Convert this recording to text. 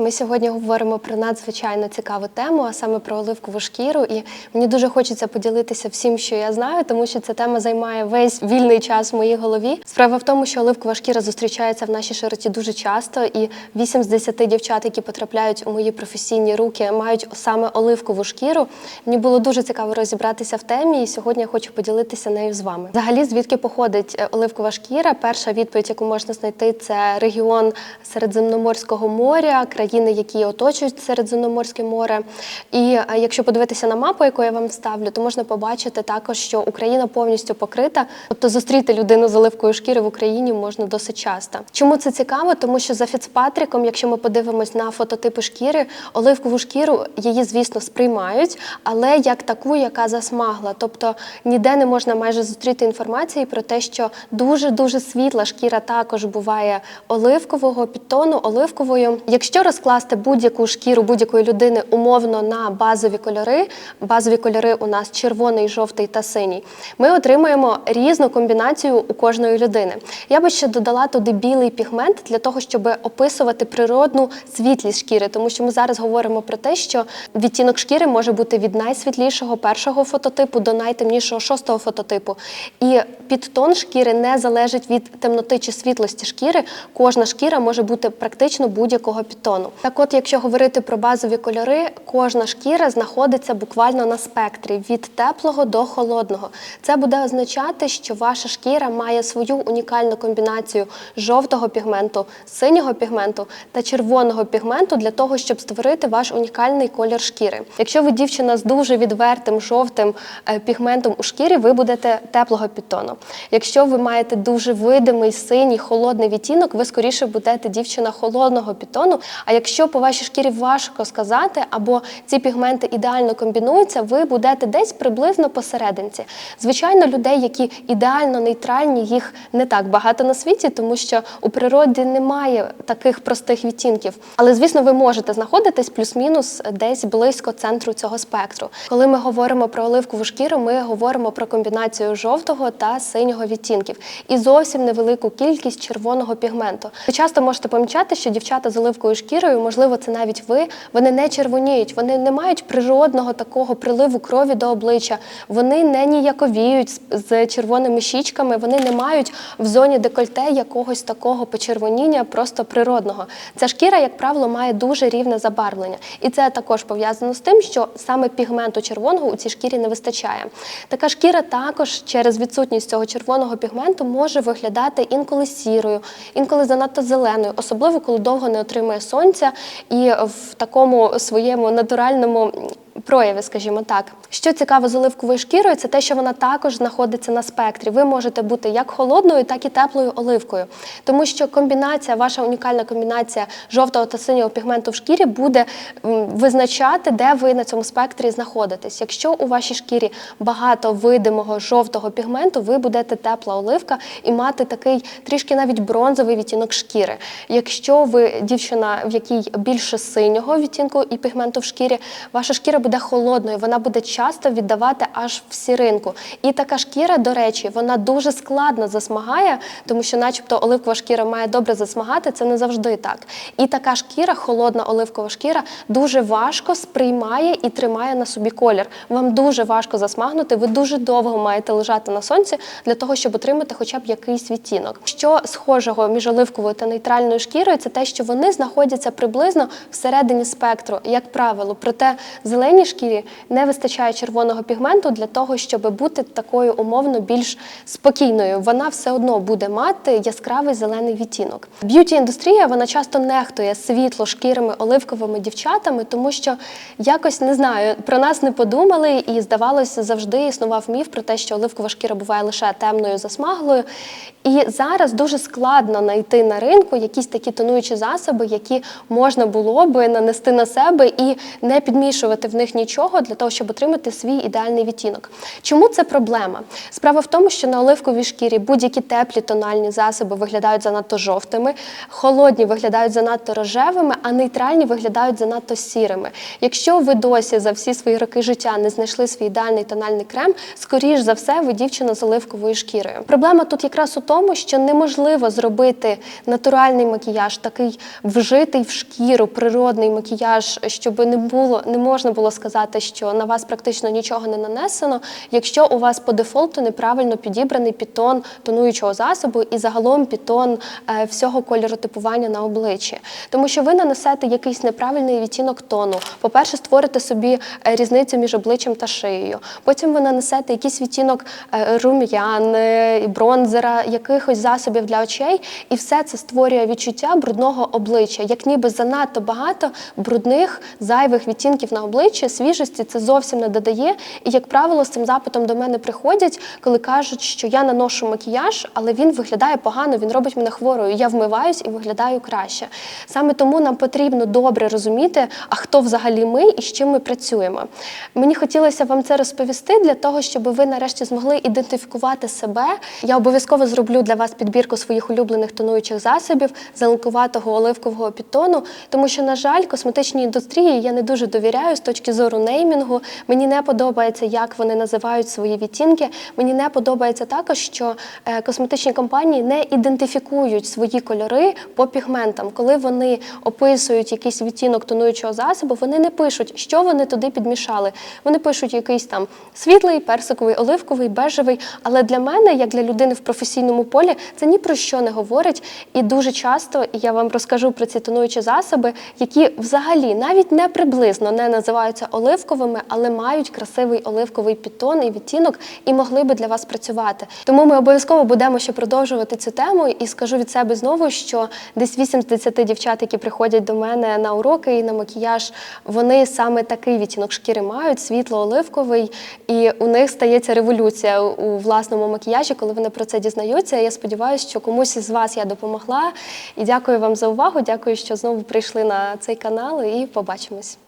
Ми сьогодні говоримо про надзвичайно цікаву тему, а саме про оливкову шкіру. І мені дуже хочеться поділитися всім, що я знаю, тому що ця тема займає весь вільний час в моїй голові. Справа в тому, що оливкова шкіра зустрічається в нашій широті дуже часто, і 8 з 10 дівчат, які потрапляють у мої професійні руки, мають саме оливкову шкіру. Мені було дуже цікаво розібратися в темі, і сьогодні я хочу поділитися нею з вами. Взагалі, звідки походить е, оливкова шкіра? Перша відповідь, яку можна знайти, це регіон Середземноморського моря, країни, які оточують Середземноморське море. І е, якщо подивитися на мапу, яку я вам вставлю, то можна побачити також, що Україна повністю покрита. Тобто зустріти людину з оливковою шкіри в Україні можна досить часто. Чому це цікаво? Тому що за Фіцпатріком, якщо ми подивимось на фототипи шкіри, оливкову шкіру її, звісно, сприймають, але як таку, яка засмагла. Тобто ніде не можна майже зустріти інформації про те, що дуже дуже світла шкіра також буває оливкового підтону, оливковою. Якщо розкласти будь-яку шкіру будь-якої людини умовно на базові кольори, базові кольори у нас червоний, жовтий та синій, ми отримаємо різну комбінацію у кожної людини. Я би ще додала туди білий пігмент для того, щоб описувати природну світлість шкіри, тому що ми зараз говоримо про те, що відтінок шкіри може бути від найсвітлішого першого фототипу до найтемнішого шостого фототипу. І підтон шкіри не залежить від темноти чи світлості шкіри. Кожна шкіра може бути практично будь-якого підтону. Так, от, якщо говорити про базові кольори, кожна шкіра знаходиться буквально на спектрі від теплого до холодного. Це буде означати, що ваша шкіра має свою унікальну комбінацію жовтого пігменту, синього пігменту та червоного пігменту для того, щоб створити ваш унікальний колір шкіри. Якщо ви дівчина з дуже відвертим жовтим е, пігментом у шкірі, ви будете теплого підтону. Якщо ви маєте дуже видимий синій холодний відтінок, ви скоріше будете дівчина холодного підтону. А якщо по вашій шкірі важко сказати, або ці пігменти ідеально комбінуються, ви будете десь приблизно посерединці. Звичайно, людей, які ідеально нейтральні, їх не так багато на світі, тому що у природі немає таких простих відтінків. Але звісно, ви можете знаходитись плюс-мінус десь близько центру цього спектру. Коли ми говоримо про оливкову шкіру, ми говоримо про комбінацію жовтого та синього відтінків і зовсім невелику кількість червоного пігменту. Ви часто можете помічати, що дівчата з оливковою шкірою, можливо, це навіть ви, вони не червоніють, вони не мають природного такого приливу крові до обличчя, вони не ніяковіють з червоними щічками, вони не мають в зоні декольте якогось такого почервоніння, просто природного. Ця шкіра, як правило, має дуже рівне забарвлення. І це також пов'язано з тим, що саме пігменту червоного у цій шкірі не вистачає. Така шкіра також через відсутність цього червоного пігменту може виглядати інколи сірою, інколи занадто зеленою, особливо коли довго не отримує сонця і в такому своєму натуральному прояви, скажімо так. Що цікаво з оливковою шкірою, це те, що вона також знаходиться на спектрі. Ви можете бути як холодною, так і теплою оливкою. Тому що комбінація, ваша унікальна комбінація жовтого та синього пігменту в шкірі буде визначати, де ви на цьому спектрі знаходитесь. Якщо у вашій шкірі багато видимого жовтого пігменту, ви будете тепла оливка і мати такий трішки навіть бронзовий відтінок шкіри. Якщо ви дівчина, в якій більше синього відтінку і пігменту в шкірі, ваша шкіра буде холодною, вона буде часто віддавати аж в сіринку. І така шкіра, до речі, вона дуже складно засмагає, тому що, начебто, оливкова шкіра має добре засмагати, це не завжди так. І така шкіра, холодна оливкова шкіра, дуже важко сприймає і тримає на собі колір. Вам дуже важко засмагнути, ви дуже довго маєте лежати на сонці для того, щоб отримати хоча б якийсь відтінок. Що схожого між оливковою та нейтральною шкірою, це те, що вони знаходяться приблизно всередині спектру, як правило. Проте зеленій шкірі не вистачає червоного пігменту для того, щоб бути такою умовно більш спокійною. Вона все одно буде мати яскравий зелений відтінок. Б'юті індустрія вона часто нехтує світло шкірими оливковими дівчатами, тому що якось не знаю, про нас не подумали, і здавалося, завжди існував міф про те, що оливкова шкіра буває лише темною засмаглою. І зараз дуже складно знайти на ринку якісь такі тонуючі засоби, які можна було би нанести на себе і не підмішувати в них них нічого для того, щоб отримати свій ідеальний відтінок. Чому це проблема? Справа в тому, що на оливковій шкірі будь-які теплі тональні засоби виглядають занадто жовтими, холодні виглядають занадто рожевими, а нейтральні виглядають занадто сірими. Якщо ви досі за всі свої роки життя не знайшли свій ідеальний тональний крем, скоріш за все, ви дівчина з оливковою шкірою. Проблема тут якраз у тому, що неможливо зробити натуральний макіяж, такий вжитий в шкіру, природний макіяж, щоб не було, не можна було сказати, що на вас практично нічого не нанесено, якщо у вас по дефолту неправильно підібраний підтон тонуючого засобу і загалом підтон е, всього кольоротипування на обличчі. Тому що ви нанесете якийсь неправильний відтінок тону. По-перше, створите собі е, різницю між обличчям та шиєю. Потім ви нанесете якийсь відтінок е, рум'ян, бронзера, якихось засобів для очей, і все це створює відчуття брудного обличчя, як ніби занадто багато брудних зайвих відтінків на обличчі. Свіжості це зовсім не додає. І, як правило, з цим запитом до мене приходять, коли кажуть, що я наношу макіяж, але він виглядає погано, він робить мене хворою. Я вмиваюсь і виглядаю краще. Саме тому нам потрібно добре розуміти, а хто взагалі ми і з чим ми працюємо. Мені хотілося вам це розповісти для того, щоб ви нарешті змогли ідентифікувати себе. Я обов'язково зроблю для вас підбірку своїх улюблених тонуючих засобів, зеленкуватого оливкового підтону, тому що, на жаль, косметичній індустрії я не дуже довіряю з точки зору неймінгу. Мені не подобається, як вони називають свої відтінки. Мені не подобається також, що е, косметичні компанії не ідентифікують свої кольори по пігментам. Коли вони описують якийсь відтінок тонуючого засобу, вони не пишуть, що вони туди підмішали. Вони пишуть якийсь там світлий, персиковий, оливковий, бежевий. Але для мене, як для людини в професійному полі, це ні про що не говорить. І дуже часто я вам розкажу про ці тонуючі засоби, які взагалі навіть не приблизно не називаються оливковими, але мають красивий оливковий підтон і відтінок, і могли би для вас працювати. Тому ми обов'язково будемо ще продовжувати цю тему. І скажу від себе знову, що десь 8 з 10 дівчат, які приходять до мене на уроки і на макіяж, вони саме такий відтінок шкіри мають, світло-оливковий, і у них стається революція у власному макіяжі, коли вони про це дізнаються. Я сподіваюся, що комусь із вас я допомогла. І дякую вам за увагу. Дякую, що знову прийшли на цей канал і побачимось.